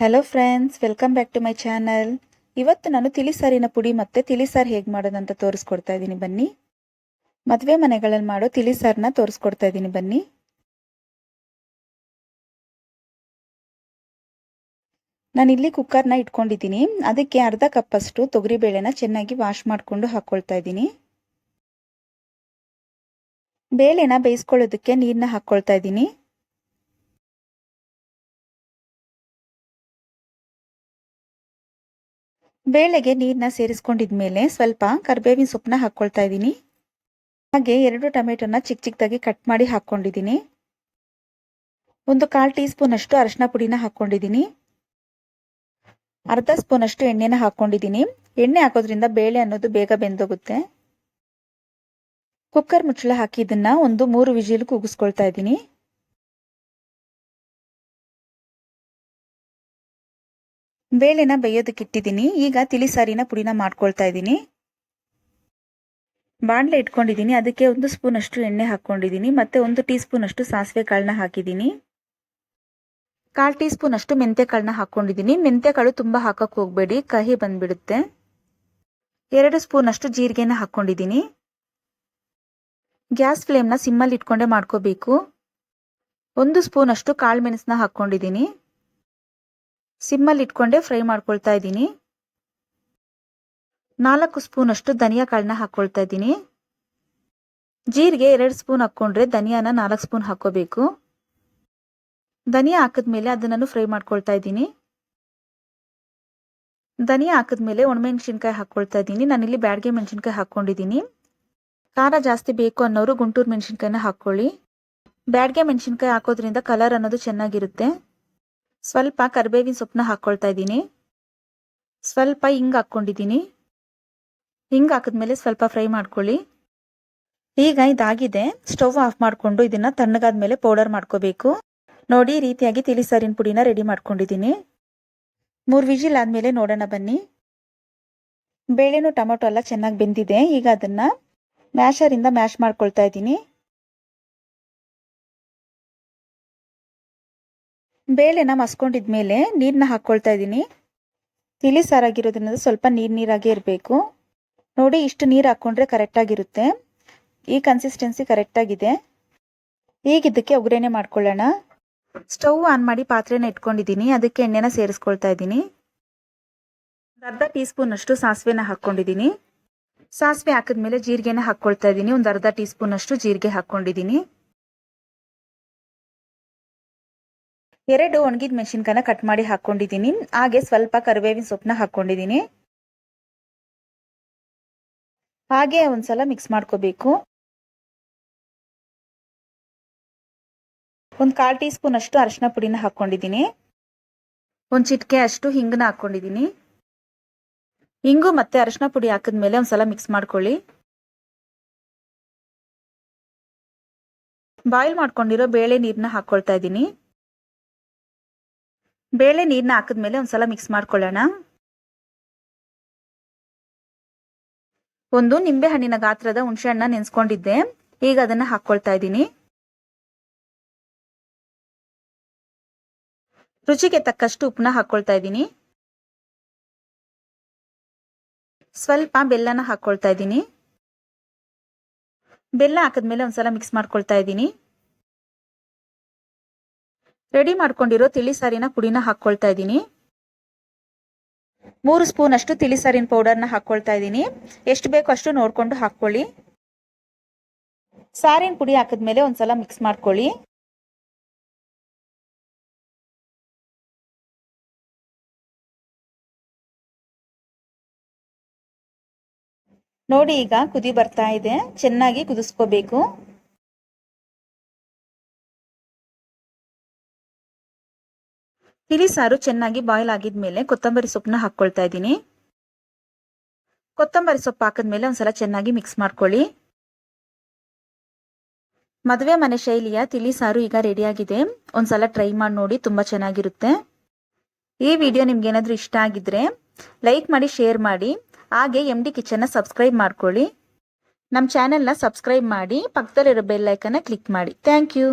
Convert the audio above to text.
Hello friends welcome back to my channel ಇವತ್ತು ನಾನು ತಿಳಿಸಾರಿನ ಪುಡಿ ಮತ್ತು ತಿಳಿಸಾರು ಹೇಗೆ ಮಾಡೋದಂತ ತೋರಿಸ್ಕೊಡ್ತಾ ಇದ್ದೀನಿ ಬನ್ನಿ. ಮದುವೆ ಮನೆಗಳಲ್ಲಿ ಮಾಡೋ ತಿಳಿಸಾರನ್ನ ತೋರಿಸ್ಕೊಡ್ತಾ ಇದ್ದೀನಿ ಬನ್ನಿ. ನಾನಿಲ್ಲಿ ಕುಕ್ಕರ್ನ ಇಟ್ಕೊಂಡಿದ್ದೀನಿ. ಅದಕ್ಕೆ ಅರ್ಧ ಕಪ್ಪಷ್ಟು ತೊಗರಿಬೇಳೆನ ಚೆನ್ನಾಗಿ ವಾಶ್ ಮಾಡಿಕೊಂಡು ಹಾಕ್ಕೊಳ್ತಾ ಇದ್ದೀನಿ ಬೇಳೆನ ಬೇಯಿಸ್ಕೊಳ್ಳೋದಕ್ಕೆ ನೀರನ್ನ ಹಾಕ್ಕೊಳ್ತಾ ಇದ್ದೀನಿ ಬೇಳೆಗೆ ನೀರನ್ನ ಸೇರಿಸ್ಕೊಂಡಿದ್ಮೇಲೆ ಸ್ವಲ್ಪ ಕರಿಬೇವಿನ ಸೊಪ್ಪನ್ನ ಹಾಕ್ಕೊಳ್ತಾ ಇದ್ದೀನಿ. ಹಾಗೆ ಎರಡು ಟೊಮೆಟೊನ ಚಿಕ್ಕ ಚಿಕ್ಕದಾಗಿ ಕಟ್ ಮಾಡಿ ಹಾಕ್ಕೊಂಡಿದ್ದೀನಿ ಒಂದು ಕಾಲು ಟೀ ಸ್ಪೂನ್ ಅಷ್ಟು ಅರಶಿನ ಪುಡಿನ ಹಾಕ್ಕೊಂಡಿದ್ದೀನಿ ಅರ್ಧ ಸ್ಪೂನ್ ಅಷ್ಟು ಎಣ್ಣೆನ ಹಾಕ್ಕೊಂಡಿದ್ದೀನಿ ಎಣ್ಣೆ ಹಾಕೋದ್ರಿಂದ ಬೇಳೆ ಅನ್ನೋದು ಬೇಗ ಬೆಂದೋಗುತ್ತೆ. ಕುಕ್ಕರ್ ಮುಚ್ಚಳ ಹಾಕಿ ಇದನ್ನ ಒಂದು ಮೂರು ವಿಜಿಲ್ ಕೂಗಿಸ್ಕೊಳ್ತಾ ಇದ್ದೀನಿ. ಬೇಳೆನ ಬೇಯೋದಕ್ಕೆ ಇಟ್ಟಿದ್ದೀನಿ. ಈಗ ತಿಳಿಸಾರಿನ ಪುಡಿನ ಮಾಡ್ಕೊಳ್ತಾ ಇದ್ದೀನಿ. ಬಾಣಲೆ ಇಟ್ಕೊಂಡಿದ್ದೀನಿ. ಅದಕ್ಕೆ ಒಂದು ಸ್ಪೂನ್ ಅಷ್ಟು ಎಣ್ಣೆ ಹಾಕ್ಕೊಂಡಿದ್ದೀನಿ. ಮತ್ತೆ ಒಂದು ಟೀ ಸ್ಪೂನ್ ಅಷ್ಟು ಸಾಸಿವೆ ಕಾಳನ್ನ ಹಾಕಿದ್ದೀನಿ. ಕಾಲು ಟೀ ಸ್ಪೂನ್ ಅಷ್ಟು ಮೆಂತ್ಯ ಕಾಳನ್ನ ಹಾಕ್ಕೊಂಡಿದ್ದೀನಿ. ಮೆಂತ್ಯ ಕಾಳು ತುಂಬ ಹಾಕಕ್ಕೆ ಹೋಗಬೇಡಿ. ಕಹಿ ಬಂದ್ಬಿಡುತ್ತೆ. ಎರಡು ಸ್ಪೂನ್ ಅಷ್ಟು ಜೀರಿಗೆನ ಹಾಕ್ಕೊಂಡಿದ್ದೀನಿ. ಗ್ಯಾಸ್ ಫ್ಲೇಮ್ನ ಸಿಮ್ಮಲ್ಲಿ ಇಟ್ಕೊಂಡೆ ಮಾಡ್ಕೋಬೇಕು. ಒಂದು ಸ್ಪೂನ್ ಅಷ್ಟು ಕಾಳು ಮೆಣಸನ್ನ ಹಾಕ್ಕೊಂಡಿದ್ದೀನಿ. ಸಿಮ್ಮಲ್ಲಿ ಇಟ್ಕೊಂಡೆ ಫ್ರೈ ಮಾಡ್ಕೊಳ್ತಾ ಇದ್ದೀನಿ. ನಾಲ್ಕು ಸ್ಪೂನ್ ಅಷ್ಟು ಧನಿಯಾ ಕಾಳನ್ನ ಹಾಕ್ಕೊಳ್ತಾ ಇದ್ದೀನಿ. ಜೀರಿಗೆ ಎರಡು ಸ್ಪೂನ್ ಹಾಕ್ಕೊಂಡ್ರೆ ಧನಿಯಾನ ನಾಲ್ಕು ಸ್ಪೂನ್ ಹಾಕೋಬೇಕು ಧನಿಯಾ ಹಾಕಿದ್ಮೇಲೆ ಅದನ್ನು ಫ್ರೈ ಮಾಡ್ಕೊಳ್ತಾ ಇದ್ದೀನಿ. ಧನಿಯಾ ಹಾಕಿದ್ಮೇಲೆ ಒಣಮೆಣಸಿನ್ಕಾಯಿ ಹಾಕ್ಕೊಳ್ತಾ ಇದ್ದೀನಿ. ನಾನಿಲ್ಲಿ ಬ್ಯಾಡ್ಗೆ ಮೆಣಸಿನ್ಕಾಯಿ ಹಾಕ್ಕೊಂಡಿದ್ದೀನಿ. ಖಾರ ಜಾಸ್ತಿ ಬೇಕು ಅನ್ನೋರು ಗುಂಟೂರು ಮೆಣಸಿನ್ಕಾಯಿನ ಹಾಕ್ಕೊಳ್ಳಿ. ಬ್ಯಾಡ್ಗೆ ಮೆಣಸಿನ್ಕಾಯಿ ಹಾಕೋದ್ರಿಂದ ಕಲರ್ ಅನ್ನೋದು ಚೆನ್ನಾಗಿರುತ್ತೆ. ಸ್ವಲ್ಪ ಕರಿಬೇವಿನ ಸೊಪ್ಪನ್ನ ಹಾಕ್ಕೊಳ್ತಾ ಇದ್ದೀನಿ. ಸ್ವಲ್ಪ ಹಿಂಗೆ ಹಾಕ್ಕೊಂಡಿದ್ದೀನಿ. ಹಿಂಗೆ ಹಾಕಿದ್ಮೇಲೆ ಸ್ವಲ್ಪ ಫ್ರೈ ಮಾಡ್ಕೊಳ್ಳಿ. ಈಗ ಇದಾಗಿದೆ. ಸ್ಟವ್ ಆಫ್ ಮಾಡಿಕೊಂಡು ಇದನ್ನು ತಣ್ಣಗಾದ ಮೇಲೆ ಪೌಡರ್ ಮಾಡ್ಕೋಬೇಕು. ನೋಡಿ, ಈ ರೀತಿಯಾಗಿ ತಿಳಿಸಾರಿನ ಪುಡಿನ ರೆಡಿ ಮಾಡ್ಕೊಂಡಿದ್ದೀನಿ. ಮೂರು ವಿಜಿಲ್ ಆದಮೇಲೆ ನೋಡೋಣ ಬನ್ನಿ. ಬೇಳೆನೂ ಟೊಮೊಟೊ ಎಲ್ಲ ಚೆನ್ನಾಗಿ ಬೆಂದಿದೆ. ಈಗ ಅದನ್ನು ಮ್ಯಾಶರಿಂದ ಮ್ಯಾಶ್ ಮಾಡ್ಕೊಳ್ತಾ ಇದ್ದೀನಿ. ಬೇಳೆನ ಮಸ್ಕೊಂಡಿದ್ಮೇಲೆ ನೀರನ್ನ ಹಾಕ್ಕೊಳ್ತಾ ಇದ್ದೀನಿ. ತಿಳಿ ಸಾರಾಗಿರೋದ್ರಿಂದ ಸ್ವಲ್ಪ ನೀರು ನೀರಾಗೇ ಇರಬೇಕು. ನೋಡಿ, ಇಷ್ಟು ನೀರು ಹಾಕ್ಕೊಂಡ್ರೆ ಕರೆಕ್ಟಾಗಿರುತ್ತೆ ಈ ಕನ್ಸಿಸ್ಟೆನ್ಸಿ ಕರೆಕ್ಟಾಗಿದೆ ಈಗ ಇದಕ್ಕೆ ಒಗ್ಗರಣೆ ಮಾಡ್ಕೊಳ್ಳೋಣ. ಸ್ಟವ್ ಆನ್ ಮಾಡಿ ಪಾತ್ರೆನ ಇಟ್ಕೊಂಡಿದ್ದೀನಿ. ಅದಕ್ಕೆ ಎಣ್ಣೆನ ಸೇರಿಸ್ಕೊಳ್ತಾ ಇದ್ದೀನಿ. ಅರ್ಧ ಟೀ ಸ್ಪೂನ್ ಅಷ್ಟು ಸಾಸಿವೆನ ಹಾಕ್ಕೊಂಡಿದ್ದೀನಿ ಸಾಸಿವೆ ಹಾಕಿದ್ಮೇಲೆ ಜೀರಿಗೆನ ಹಾಕ್ಕೊಳ್ತಾ ಇದ್ದೀನಿ. ಒಂದು ಅರ್ಧ ಟೀ ಸ್ಪೂನ್ ಅಷ್ಟು ಜೀರಿಗೆ ಹಾಕ್ಕೊಂಡಿದ್ದೀನಿ ಎರಡು ಒಣಗಿದ ಮೆಣಸಿನ್ಕಾಯನ್ನ ಕಟ್ ಮಾಡಿ ಹಾಕೊಂಡಿದ್ದೀನಿ. ಹಾಗೆ ಸ್ವಲ್ಪ ಕರಿಬೇವಿನ ಸೊಪ್ಪನ್ನ ಹಾಕೊಂಡಿದ್ದೀನಿ. ಹಾಗೆ ಒಂದ್ಸಲ ಮಿಕ್ಸ್ ಮಾಡ್ಕೋಬೇಕು. ಒಂದು ಕಾಲ್ ಟೀ ಸ್ಪೂನ್ ಅಷ್ಟು ಅರಿಶಿನ ಪುಡಿನ ಹಾಕೊಂಡಿದ್ದೀನಿ. ಒಂದು ಚಿಟಿಕೆ ಅಷ್ಟು ಹಿಂಗನ್ನ ಹಾಕೊಂಡಿದ್ದೀನಿ. ಹಿಂಗು ಮತ್ತೆ ಅರಿಶಿನ ಪುಡಿ ಹಾಕಿದ್ಮೇಲೆ ಒಂದ್ಸಲ ಮಿಕ್ಸ್ ಮಾಡ್ಕೊಳ್ಳಿ. ಬಾಯ್ಲ್ ಮಾಡ್ಕೊಂಡಿರೋ ಬೇಳೆ ನೀರನ್ನ ಹಾಕೊಳ್ತಾ ಇದ್ದೀನಿ. ಬೇಳೆ ನೀರನ್ನ ಹಾಕಿದ್ಮೇಲೆ ಒಂದ್ಸಲ ಮಿಕ್ಸ್ ಮಾಡ್ಕೊಳ್ಳೋಣ. ಒಂದು ನಿಂಬೆ ಹಣ್ಣಿನ ಗಾತ್ರದ ಹುಣಸೆ ಹಣ್ಣ ನೆನ್ಸ್ಕೊಂಡಿದ್ದೆ. ಈಗ ಅದನ್ನ ಹಾಕೊಳ್ತಾ ಇದ್ದೀನಿ. ರುಚಿಗೆ ತಕ್ಕಷ್ಟು ಉಪ್ಪನ್ನ ಹಾಕೊಳ್ತಾ ಇದ್ದೀನಿ. ಸ್ವಲ್ಪ ಬೆಲ್ಲನ ಹಾಕೊಳ್ತಾ ಇದ್ದೀನಿ. ಬೆಲ್ಲ ಹಾಕಿದ್ಮೇಲೆ ಒಂದ್ಸಲ ಮಿಕ್ಸ್ ಮಾಡ್ಕೊಳ್ತಾ ಇದ್ದೀನಿ. ರೆಡಿ ಮಾಡ್ಕೊಂಡಿರೋ ತಿಳಿಸಾರಿನ ಪುಡಿನ ಹಾಕ್ಕೊಳ್ತಾ ಇದ್ದೀನಿ. ಮೂರು ಸ್ಪೂನ್ ಅಷ್ಟು ತಿಳಿಸಾರಿನ ಪೌಡರ್ನ ಹಾಕ್ಕೊಳ್ತಾ ಇದ್ದೀನಿ. ಎಷ್ಟು ಬೇಕು ಅಷ್ಟು ನೋಡ್ಕೊಂಡು ಹಾಕ್ಕೊಳ್ಳಿ. ಸಾರಿನ ಪುಡಿ ಹಾಕಿದ್ಮೇಲೆ ಒಂದ್ಸಲ ಮಿಕ್ಸ್ ಮಾಡ್ಕೊಳ್ಳಿ. ನೋಡಿ ಈಗ ಕುದಿ ಬರ್ತಾ ಇದೆ. ಚೆನ್ನಾಗಿ ಕುದಿಸ್ಕೋಬೇಕು. ತಿಳಿ ಸಾರು ಚೆನ್ನಾಗಿ ಬಾಯ್ಲ್ ಆಗಿದ್ಮೇಲೆ ಕೊತ್ತಂಬರಿ ಸೊಪ್ಪನ್ನ ಹಾಕ್ಕೊಳ್ತಾ ಇದ್ದೀನಿ. ಕೊತ್ತಂಬರಿ ಸೊಪ್ಪು ಹಾಕಿದ್ಮೇಲೆ ಒಂದ್ಸಲ ಚೆನ್ನಾಗಿ ಮಿಕ್ಸ್ ಮಾಡ್ಕೊಳ್ಳಿ. ಮದುವೆ ಮನೆ ಶೈಲಿಯ ತಿಳಿ ಸಾರು ಈಗ ರೆಡಿಯಾಗಿದೆ ಒಂದ್ಸಲ ಟ್ರೈ ಮಾಡಿ ನೋಡಿ ತುಂಬ ಚೆನ್ನಾಗಿರುತ್ತೆ. ಈ ವಿಡಿಯೋ ನಿಮ್ಗೆ ಏನಾದರೂ ಇಷ್ಟ ಆಗಿದ್ರೆ ಲೈಕ್ ಮಾಡಿ ಶೇರ್ ಮಾಡಿ. ಹಾಗೆ ಎಂ ಡಿ ಕಿಚನ್ನ ಸಬ್ಸ್ಕ್ರೈಬ್ ಮಾಡ್ಕೊಳ್ಳಿ. ನಮ್ಮ ಚಾನೆಲ್ನ ಸಬ್ಸ್ಕ್ರೈಬ್ ಮಾಡಿ, ಪಕ್ಕದಲ್ಲಿರೋ ಬೆಲ್ ಐಕನ್ನ ಕ್ಲಿಕ್ ಮಾಡಿ. Thank you